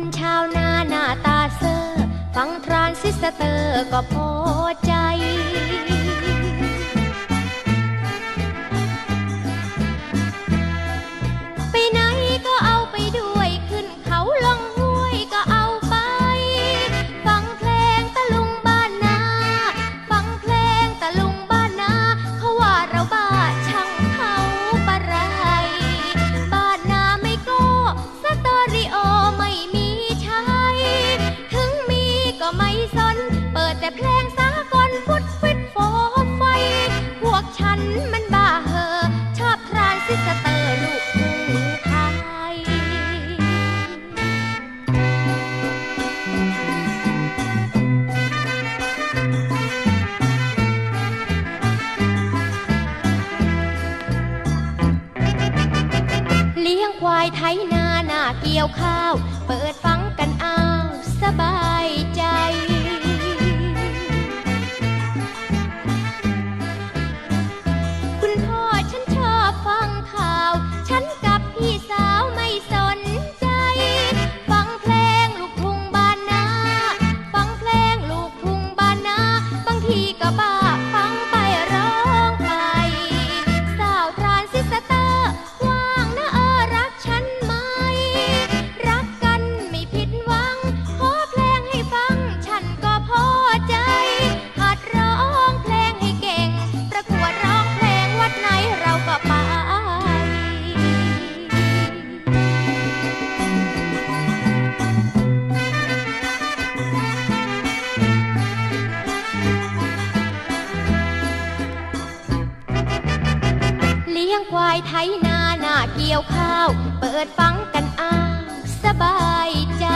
คนชาวนาหน้าตาเซอร์ ฟังทรานซิสเตอร์ก็พอใจ เพลงสากลฟุดฟิตโฟไฟ พวกฉันมันบ้าเหอ ชอบทรานซิสเตอร์ลูกทุ่งไทย เลี้ยงควายไถนาหน้าเกี่ยวข้าว เปิดฟังกันอ้าว สบายางทีก็บ้า ลี้ยงควายไทยนานาเกี่ยวข้าว เปิดฟังกันอ้างสบายใจ